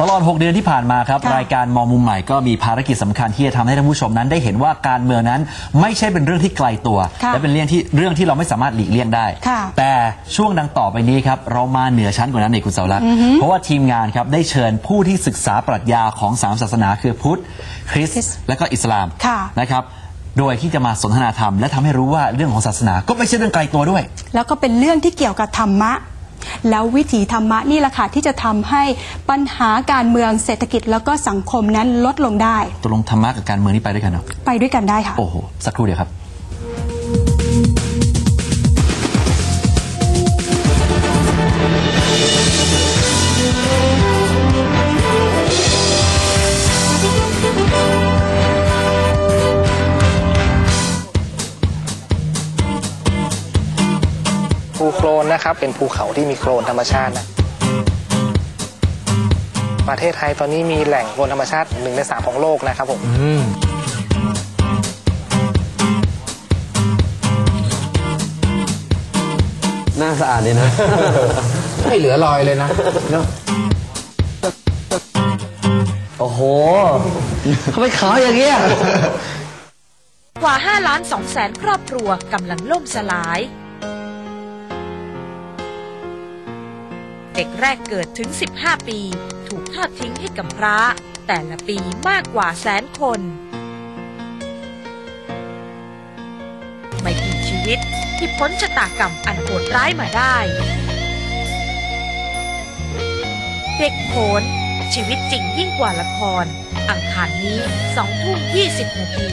ตลอด 6 เดือนที่ผ่านมาครับ ค่ะรายการมองมุมใหม่ก็มีภารกิจสำคัญที่จะทำให้ท่านผู้ชมนั้น ได้เห็นว่าการเมืองนั้นไม่ใช่เป็นเรื่องที่ไกลตัว ค่ะและเป็นเรื่องที่เรื่องที่เราไม่สามารถหลีกเลี่ยงได้ ค่ะแต่ช่วงดังต่อไปนี้ครับเรามาเหนือชั้นกว่านั้นเองคุณเสาวรักษ์เพราะว่าทีมงานครับได้เชิญผู้ที่ศึกษาปรัชญาของสามศาสนาคือพุทธคริสคริสต์ต์และก็อิสลามค่ะ นะครับโดยที่จะมาสนทนาธรรมและทำให้รู้ว่าเรื่องของศาสนาก็ไม่ใช่เรื่องไกลตัวด้วย แล้วก็เป็นเรื่องที่เกี่ยวกับธรรมะ แล้ววิถีธรรมะนี่แหละค่ะที่จะทำให้ปัญหาการเมืองเศรษฐกิจแล้วก็สังคมนั้นลดลงได้ ตกลงธรรมะกับการเมืองนี่ไปด้วยกันเนาะไปด้วยกันได้ค่ะ โอ้โห สักครู่เดียวครับ ภูโคลนนะครับ เป็นภูเขาที่มีโคลนธรรมชาตินะประเทศไทยตอนนี้มีแหล่งโคลนธรรมชาติหนึ่งในสามของโลกนะครับผมหน้าสะอาดดีนะ ไม่เหลือรอยเลยนะโอ้โหทำไมขาวอย่างเงี้ย กว่า 5 ล้าน2แสนครอบครัวกำลังล่มสลาย เด็กแรกเกิดถึง 15 ปี ถูกทอดทิ้งให้กับพระแต่ละปีมากกว่าแสนคน ไม่กี่ชีวิตที่พ้นชะตากรรมอันโหดร้ายมาได้ เด็กโขนชีวิตจริงยิ่งกว่าละคร อังคารนี้2ทุ่ม20นาที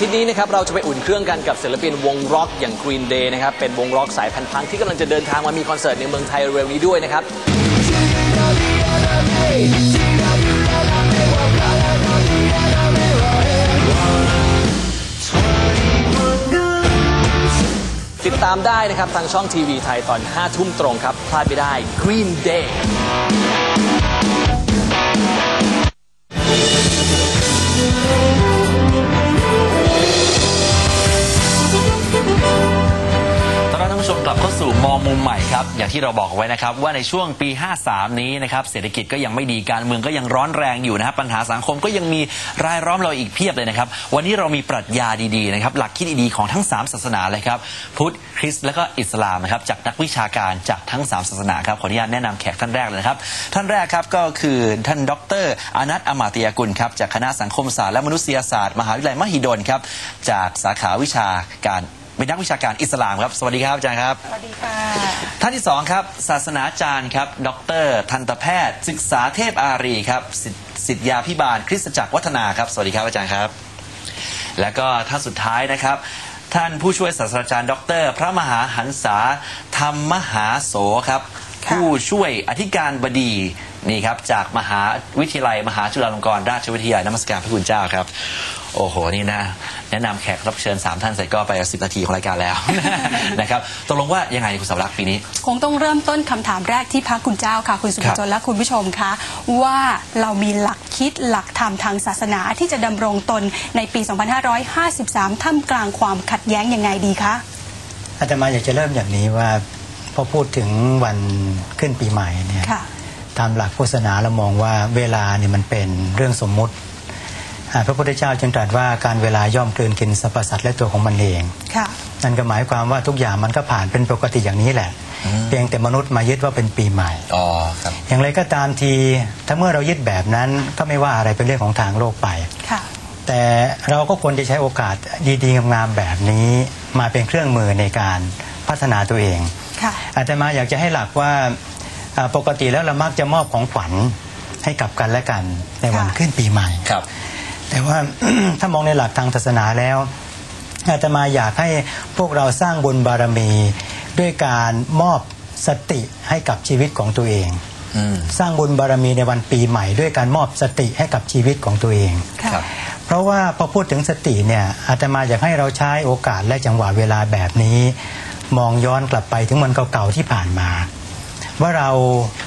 ทิตย์นี้นะครับเราจะไปอุ่นเครื่องกันกับศิลปินวงร็อกอย่าง Green Day นะครับเป็นวงร็อกสายพันธุ์พังที่กำลังจะเดินทางมามีคอนเสิร์ตในเมืองไทยเร็วนี้ด้วยนะครับ ติดตามได้นะครับทางช่องทีวีไทยตอน 5 ทุ่มตรงครับ พลาดไม่ได้ Green Day บท่านผู้ชมกลับเข้าสู่มองมุมใหม่ครับ อย่างที่เราบอกไว้นะครับ ว่าในช่วงปี 53 นี้นะครับเศรษฐกิจก็ยังไม่ดีการเมืองก็ยังร้อนแรงอยู่นะครับปัญหาสังคมก็ยังมีรายล้อมเราอีกเพียบเลยนะครับ วันนี้เรามีปรัชญาดีๆนะครับหลักคิดดีๆของทั้ง 3 ศาสนาเลยครับพุทธคริสต์และก็อิสลามนะครับจากนักวิชาการจากทั้ง 3 ศาสนาครับขออนุญาตแนะนำแขกท่านแรกเลยครับท่านแรกครับก็คือท่านดรอนัทอมาติยกุลครับจากคณะสังคมศาสตร์และมนุษยศาสตร์ มหาวิทยาลัยมหิดลครับจากสาขาวิชาการ เป็นนักวิชาการอิสลามครับ สวัสดีครับอาจารย์ครับ สวัสดีค่ะ ท่านที่สองครับ ศาสนาจารย์ครับ ดร ทันตแพทย์ ศึกษาเทพอารีครับสิทธิสิทธยาพิบาล คริสตจักรวัฒนาครับ สวัสดีครับอาจารย์ครับ แล้วก็ท่านสุดท้ายนะครับ ท่านผู้ช่วยศาสตราจารย์ ดร พระมหาหันษาธรรมมหาโสครับค่ะผู้ช่วยอธิการบดีนี่ครับจากมหาวิทยาลัยมหาจุฬาลงกรณราชวิทยาลัยนมัสการพระคุณเจ้าครับ โอ้โหนี่นะแนะนำแขกรับเชิญ 3 ท่านเสร็จก็ไปสิบนาทีของรายการแล้วนะครับตกลงว่ายังไงคุณสาวรักษ์ปีนี้ คงต้องเริ่มต้นคำถามแรกที่พักคุณเจ้าค่ะ คุณสุภชนและคุณผู้ชมคะว่าเรามีหลักคิดหลักธรรมทางศาสนาที่จะดำรงตนในปี 2553 ท่ามกลางความขัดแย้งยังไงดีคะอาตมาอยากจะเริ่มอย่างนี้ว่าพอพูดถึงวันขึ้นปีใหม่เนี่ยค่ะตามหลักพุทธศาสนาเรามองว่าเวลาเนี่ยมันเป็นเรื่องสมมุติอ่า พระพุทธเจ้าจึงตรัสว่าการเวลาย่อมกลืนกินสรรพสัตว์และตัวของมันเองค่ะนั่นก็หมายความว่าทุกอย่างมันก็ผ่านเป็นปกติอย่างนี้แหละ เพียงแต่มนุษย์มายึดว่าเป็นปีใหม่อ๋อครับอย่างไรก็ตามทีถ้าเมื่อเรายึดแบบนั้นก็ไม่ว่าอะไรเป็นเรื่องของทางโลกไปค่ะแต่เราก็ควรจะใช้โอกาสดีๆงามๆแบบนี้ มาเป็นเครื่องมือในการพัฒนาตัวเองค่ะอาตมาอยากจะให้หลักว่าอ่าปกติแล้วเรามักจะมอบของขวัญให้กับกันและกันในวันค่ะขึ้นปีใหม่ครับ แต่ว่าถ้ามองในหลักทางศาสนาแล้วอาตมาอยากให้พวกเราสร้างบุญบารมี ด้วยการมอบสติให้กับชีวิตของตัวเองอืมสร้างบุญบารมีในวันปีใหม่ ด้วยการมอบสติให้กับชีวิตของตัวเองค่ะครับเพราะว่าพอพูดถึงสติเนี่ยอาตมาอยากให้เราใช้โอกาสและจังหวะเวลาแบบนี้ มองย้อนกลับไปถึงวันเก่าๆที่ผ่านมา ว่าเรา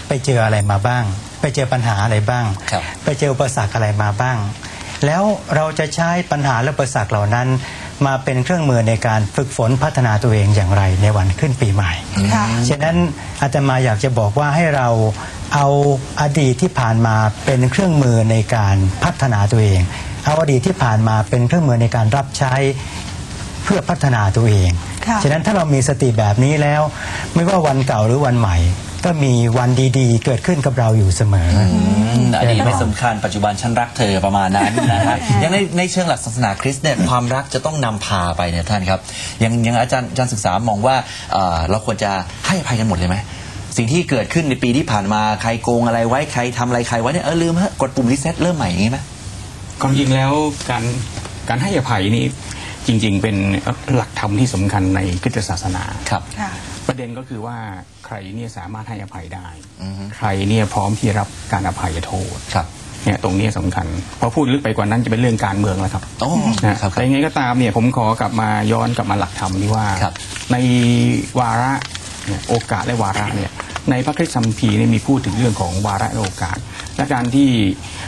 ไปเจออะไรมาบ้าง ไปเจอปัญหาอะไรบ้างครับไปเจออุปสรรคอะไรมาบ้าง แล้วเราจะใช้ปัญหาและอุปสรรคเหล่านั้น มาเป็นเครื่องมือในการฝึกฝนพัฒนาตัวเองอย่างไรในวันขึ้นปีใหม่ค่ะฉะนั้นอาตมาอยากจะบอกว่าให้เราเอาอดีตที่ผ่านมาเป็นเครื่องมือในการพัฒนาตัวเอง เอาอดีตที่ผ่านมาเป็นเครื่องมือในการรับใช้เพื่อพัฒนาตัวเองค่ะฉะนั้นถ้าเรามีสติแบบนี้แล้ว ไม่ว่าวันเก่าหรือวันใหม่ ก็มีวันดีๆ เกิดขึ้นกับเราอยู่เสมอออืมอดีตไม่สำคัญปัจจุบันฉันรักเธอประมาณนั้นนะฮะอย่างในในเชิงหลักศาสนาคริสต์เนี่ยความรักจะต้องนำพาไปเนี่ยท่านครับยังยังอาจารย์อาจารย์ศึกษามองว่าเอ่อเราควรจะให้อภัยกันหมดเลยไหมสิ่งที่เกิดขึ้นในปีที่ผ่านมาใครโกงอะไรไว้ใครทำอะไรใครไว้เนี่ยเออลืมฮะกดปุ่มรีเซ็ตเริ่มใหม่อย่างนี้ไหม ความจริงแล้วการการให้อภัยนี่จริง ๆ เป็นหลักธรรมที่สำคัญในคริสตศาสนาครับค่ะ ประเด็นก็คือว่าใครเนี่ยสามารถให้อภัยได้อือฮึใครเนี่ยพร้อมที่จะรับการอภัยโทษครับเนี่ยตรงนี้สำคัญพอพูดลึกไปกว่านั้นจะเป็นเรื่องการเมืองแล้วครับโอ้นะครับครับแต่ยังไงก็ตามเนี่ยผมขอกลับมาย้อนกลับมาหลักธรรมที่ว่าครับในวาระเนี่ยโอกาสและวาระเนี่ย ในพระคริสตคัมภีร์เนี่ยมีพูดถึงเรื่องของวาระและโอกาส และการที่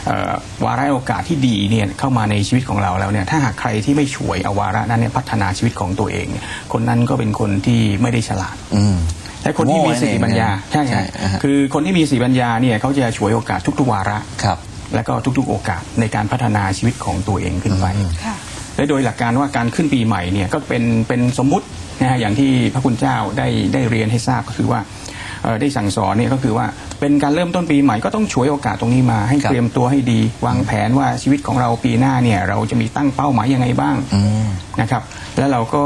เอ่อวาระและโอกาสที่ดีเนี่ยเข้ามาในชีวิตของเราแล้วเนี่ยถ้าหากใครที่ไม่ฉวยเอาวาระนั้นเนี่ยพัฒนาชีวิตของตัวเองเนี่ยคนนั้นก็เป็นคนที่ไม่ได้ฉลาดอืมและคนที่มีสติปัญญาใช่ใช่ใช่อ่าฮะคือคนที่มีสติปัญญาเนี่ยเขาจะฉวยโอกาสทุกๆวาระครับ และก็ทุกๆโอกาสในการพัฒนาชีวิตของตัวเองขึ้นไปค่ะและโดยหลักการว่าการขึ้นปีใหม่เนี่ยก็เป็นเป็นสมมุตินะฮะอย่างที่พระคุณเจ้าได้ได้เรียนให้ทราบก็คือว่าเอ่อ ได้สั่งสอนเนี่ยก็คือว่าเป็นการเริ่มต้นปีใหม่ก็ต้องฉวยโอกาสตรงนี้มา ให้ครับเตรียมตัวให้ดี วางแผนว่าชีวิตของเราปีหน้าเนี่ยเราจะมีตั้งเป้าหมายยังไงบ้างอืมนะครับแล้วเราก็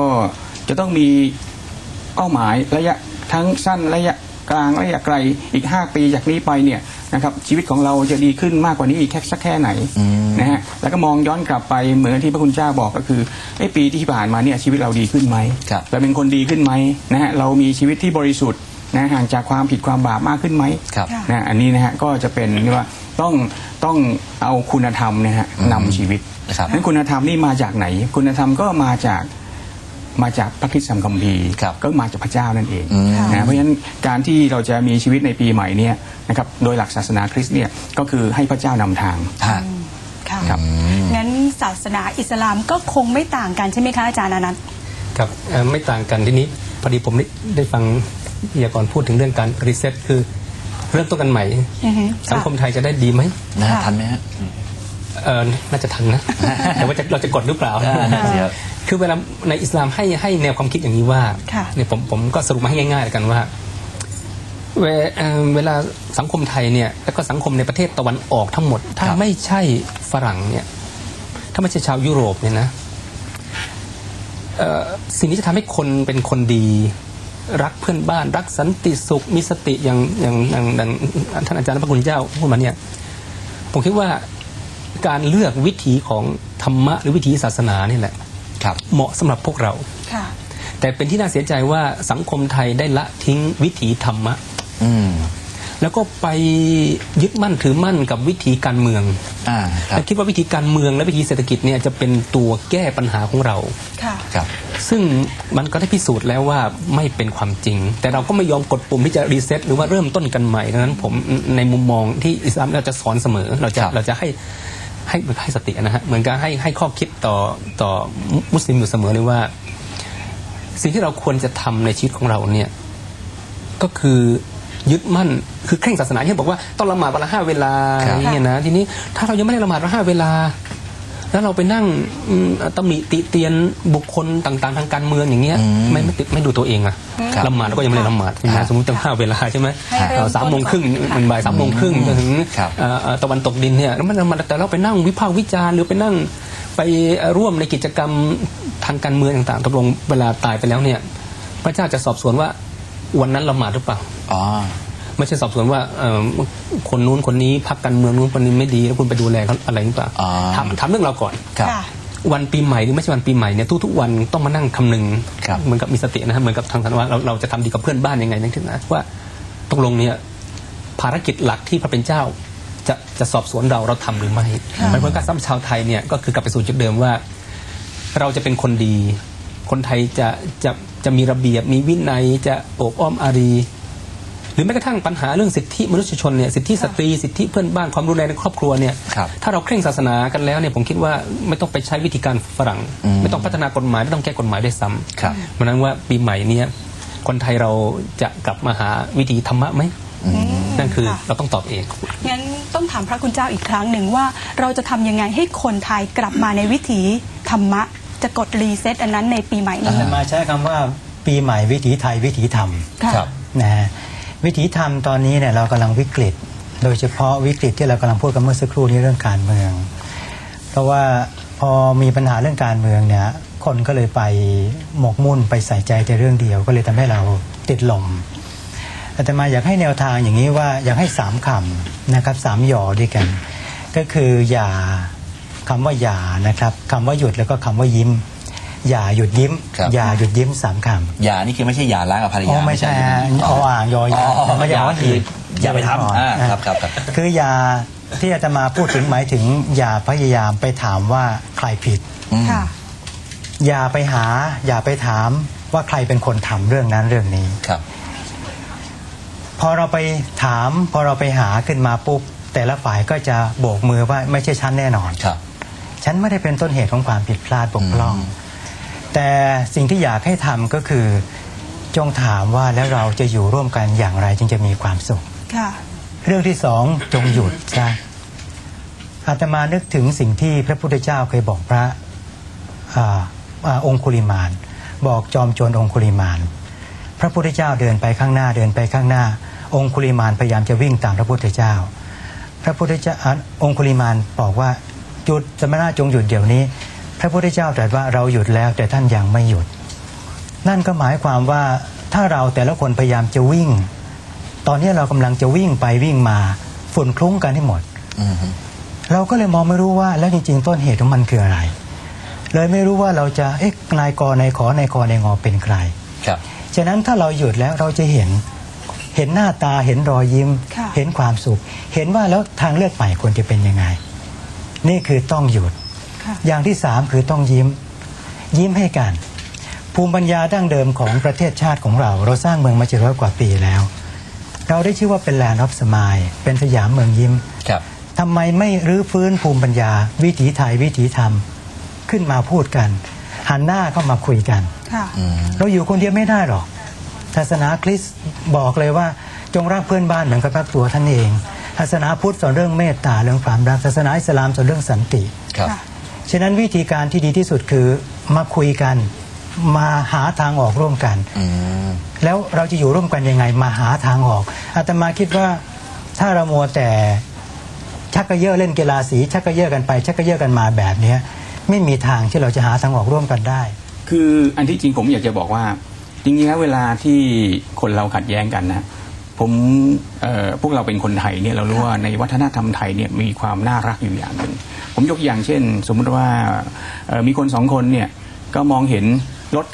จะต้องมีเป้าหมายระยะทั้งสั้นระยะกลางระยะไกลอีก 5 ปีจากนี้ไปเนี่ยนะครับชีวิตของเราจะดีขึ้นมากกว่านี้อีกแค่สักแค่ไหนอืมนะฮะแล้วก็มองย้อนกลับไปเหมือนที่พระคุณเจ้าบอกก็คือไอ้ปีที่ผ่านมาเนี่ยชีวิตเราดีขึ้นไหมครับเราเป็นคนดีขึ้นไหมนะฮะเรามีชีวิตที่บริสุทธิ์ นะห่างจากความผิดความบาปมากขึ้นไหมครับค่ะนะอันนี้นะฮะก็จะเป็นเรียกว่าต้องต้องเอาคุณธรรมเนี่ยฮะอืมนำชีวิตนะครับนั้นคุณธรรมนี่มาจากไหน คุณธรรมก็มาจากมาจากพระคริสตธรรมคัมภีร์ครับก็มาจากพระเจ้านั่นเองอืมนะเพราะฉะนั้นการที่เราจะมีชีวิตในปีใหม่เนี่ยนะครับโดยหลักศาสนาคริสต์เนี่ยก็คือให้พระเจ้านำทางฮะค่ะครับงั้นศาสนาอิสลามก็คงไม่ต่างกันใช่ไหมคะอาจารย์อนันต์ครับเอ่อไม่ต่างกันทีนี้พอดีผมได้ได้ฟัง วิทยากรพูดถึงเรื่องการรีเซ็ตคือเริ่มต้นกันใหม่ อือฮึสังคมไทยจะได้ดีไหมนะค่ะทันไหมฮะเออน่าจะทันนะ แต่ว่าจะเราจะกดหรือเปล่าอ่า นั่นสิครับ คือเวลาในอิสลามให้ให้แนวความคิดอย่างนี้ว่าค่ะเนี่ยผมผมก็สรุปมาให้ง่ายๆแล้วกันว่าเวเอ่อเวลาสังคมไทยเนี่ยแล้วก็สังคมในประเทศตะวันออกทั้งหมด ถ้าครับ ไม่ใช่ฝรั่งเนี่ยถ้าไม่ใช่ชาวยุโรปเนี่ยนะเอ่อสิ่งที่จะทำให้คนเป็นคนดี รักเพื่อนบ้าน รักสันติสุขมีสติอย่างอย่างอย่างอย่างท่านอาจารย์พระคุณเจ้าพูดมาเนี่ยผมคิดว่าการเลือกวิถีของธรรมะหรือวิถีศาสนานี่แหละครับเหมาะสำหรับพวกเราค่ะแต่เป็นที่น่าเสียใจว่าสังคมไทยได้ละทิ้งวิถีธรรมะอืมแล้วก็ไปยึดมั่นถือมั่นกับวิถีการเมืองอ่าครัและบคิดว่าวิธีการเมืองและวิธีเศรษฐกิจเนี่ยจะเป็นตัวแก้ปัญหาของเราค่ะครับ ซึ่งมันก็ได้พิสูจน์แล้วว่าไม่เป็นความจริง แต่เราก็ไม่ยอมกดปุ่มที่จะรีเซ็ตหรือว่าเริ่มต้นกันใหม่ดังนั้นผมในมุมมองที่อิสลามเราจะสอนเสมอเราจะครับเราจะให้ให้ให้สตินะฮะเหมือนกับให้ให้ข้อคิดต่อต่อมุสลิมอยู่เสมอเลยว่า สิ่งที่เราควรจะทำในชีวิตของเราเนี่ยก็คือยึดมั่นคือเคร่งศาสนาที่บอกว่าต้องละหมาดวันละห้าเวลาครับอย่างเงี้ยนะทีนี้ถ้าเรายังไม่ได้ละหมาดวันละห้าเวลา แล้วเราไปนั่งอืมตำหนิติเตียนบุคคลต่างๆ ทางการเมืองอย่างเงี้ยอืมไม่ไม่ติดไม่ดูตัวเองอะครับละหมาดแล้วก็ยังไม่ได้ละหมาดครันะบสมมติต้องห้าเวลาใช่ไหมให้เริ่มเอ่อสามโมงครึ่งต้นก่อนค่ะมันบ่ายสามโมงครึ่งจนถึงครับเอ่อเอ่อตะวันตกดินเนี่ยแล้วมันมันแต่เราไปนั่งวิพากษ์วิจารณ์หรือไปนั่งไปร่วมในกิจกรรมทางการเมืองต่างๆตกลงเวลาตายไปแล้วเนี่ย พระเจ้าจะสอบสวนว่าวันนั้นละหมาดหรือเปล่าอ๋อ ไม่ใช่สอบสวนว่าเอ่อคนนู้นคนนี้พักการเมืองนู้นคนนี้ไม่ดีแล้วคุณไปดูแลเขาอะไรหรือเปล่าอ๋อถามถามเรื่องเราก่อน ครับ ค่ะ วันปีใหม่หรือไม่ใช่วันปีใหม่เนี่ยทุกๆวันต้องมานั่งคำนึงครับเหมือนกับมีสตินะฮะเหมือนกับทางสันว่าเราเราจะทำดีกับเพื่อนบ้านยังไงนั่นคือนะว่าตกลงเนี่ยภารกิจหลักที่พระเป็นเจ้า จะจะสอบสวนเราเราทำหรือไม่เพราะฉะนั้นการสำหรับชาวไทยเนี่ยก็คือกลับไปสู่จุดเดิมว่า เราจะเป็นคนดี คนไทยจะจะจะมีระเบียบมีวินัยจะโอบอ้อมอารี หรือแม้กระทั่งปัญหาเรื่องสิทธิมนุษยชนเนี่ยสิทธิสตรีสิทธิเพื่อนบ้านความรุนแรงในครอบครัวเนี่ยครับถ้าเราเคร่งศาสนากันแล้วเนี่ยผมคิดว่าไม่ต้องไปใช้วิธีการฝรั่งอืมไม่ต้องพัฒนากฎหมายไม่ต้องแก้กฎหมายด้วยซ้ครับำเพราะฉะนั้นว่าปีใหม่เนี้คนไทยเราจะกลับมาหาวิธีธรรมะไหมนั่นคือค่ะเราต้องตอบเองงั้นต้องถามพระคุณเจ้าอีกครั้งหนึ่งว่าเราจะทำยังไงให้คนไทยกลับมาในวิถีธรรมะ จะกดรีเซ็ตอันนั้นในปีใหม่อานี้ตมาใช้คำว่าปีใหม่วิถีไทยวิถีธรรมค่ะครับนะฮะ วิถีธรรมตอนนี้เนี่ยเรากำลังวิกฤต โดยเฉพาะวิกฤตที่เรากำลังพูดกันเมื่อสักครู่นี้เรื่องการเมือง เพราะว่าพอมีปัญหาเรื่องการเมืองเนี่ยคนก็เลยไปหมกมุ่นไปใส่ใจแต่เรื่องเดียว ก็เลยทำให้เราติดหลมอาตมาอยากให้แนวทางอย่างนี้ว่าอยากให้สามคำนะครับสามหย่อด้วยกัน ก็คืออย่าคำว่าอย่านะครับคำว่าหยุดแล้วก็คำว่ายิ้ม อย่าหยุดยิ้มครับอย่าหยุดยิ้มสามคำอย่านี่คือไม่ใช่อย่าล้างกับภรรอ๋ยาอไม่ใช่ฮะไหมออ่างยอยาอ๋อไม่ใช่อย่าว่าคืออย่าไปทำอ่าครับครับครับคืออย่าที่อาตมาพูดถึงหมายถึง อย่าพยายามไปถามว่าใครผิดอืมค่ะอย่าไปหา อย่าไปถามว่าใครเป็นคนทำเรื่องนั้นเรื่องนี้ครับ พอเราไปถาม พอเราไปหาขึ้นมาปุ๊บแต่ละฝ่ายก็จะโบกมือว่าไม่ใช่ฉันแน่นอนครับ ฉันไม่ได้เป็นต้นเหตุของความผิดพลาดบกพร่องอืม แต่สิ่งที่อยากให้ทำก็คือจงถามว่าแล้วเราจะอยู่ร่วมกันอย่างไรจึงจะมีความสุขค่ะเรื่องที่สองจงหยุดซะอาตมานึกถึงสิ่งที่พระพุทธเจ้าเคยบอกพระอาอาองคุลิมาน บอกจอมโจรองคุลิมาน พระพุทธเจ้าเดินไปข้างหน้าเดินไปข้างหน้า องคุลิมานพยายามจะวิ่งตามพระพุทธเจ้า พระพุทธเจ้าอะองคุลิมานบอกว่าหยุดสมณะจงหยุดเดี๋ยวนี้ พระพุทธเจ้าตรัสว่าเราหยุดแล้วแต่ท่านยังไม่หยุด นั่นก็หมายความว่าถ้าเราแต่ละคนพยายามจะวิ่ง ตอนนี้เรากำลังจะวิ่งไปวิ่งมาฝุ่นคลุ้งกันให้หมดอืมเราก็เลยมองไม่รู้ว่าแล้วจริงๆ ต้นเหตุของมันคืออะไร เลยไม่รู้ว่าเราจะเอ๊ะนายกนายขอนายกนายงอเป็นใคร ครับฉะนั้นถ้าเราหยุดแล้วเราจะเห็น เห็นหน้าตาเห็นรอยยิ้มค่ะเห็นความสุข เห็นว่าแล้วทางเลือกใหม่ควรจะเป็นยังไง นี่คือต้องหยุดค่ะ อย่างที่สามคือต้องยิ้ม ยิ้มให้กัน ภูมิปัญญาดั้งเดิมของประเทศชาติของเรา เราสร้างเมืองมาเจ็ดร้อยกว่าปีแล้ว เราได้ชื่อว่าเป็นแลนด์ออฟสมายเป็นสยามเมืองยิ้มครับทำไมไม่รื้อฟื้นภูมิปัญญา วิถีไทยวิถีธรรม ขึ้นมาพูดกัน หันหน้าเข้ามาคุยกันค่ะอืมเราอยู่คนเดียวไม่ได้หรอกศาสนาคริสต์บอกเลยว่าจงรักเพื่อนบ้านเหมือนกับรักตัวท่านเองศาสนาพุทธสอนเรื่องเมตตาเรื่องความรักศาสนาอิสลามสอนเรื่องสันติครับค่ะ ฉะนั้นวิธีการที่ดีที่สุดคือมาคุยกัน มาหาทางออกร่วมกันอืมแล้วเราจะอยู่ร่วมกันยังไง มาหาทางออกอาตมาคิดว่าถ้าเรามัวแต่ชักกระเยอะเล่นกีฬาสี ชักกระเยอะกันไป ชักกระเยอะกันมาแบบเนี้ยไม่มีทางที่เราจะหาทางออกร่วมกันได้ คืออันที่จริงผมอยากจะบอกว่าจริงๆแล้วเวลาที่คนเราขัดแย้งกันนะ ผมพวกเราเป็นคนไทยเนี่ยเรารู้ว่าในวัฒนธรรมไทยเนี่ยมีความน่ารักอยู่อย่างหนึ่งผมยกอย่างเช่น สมมติว่ามีคนสองคนเนี่ยก็มองเห็นรถ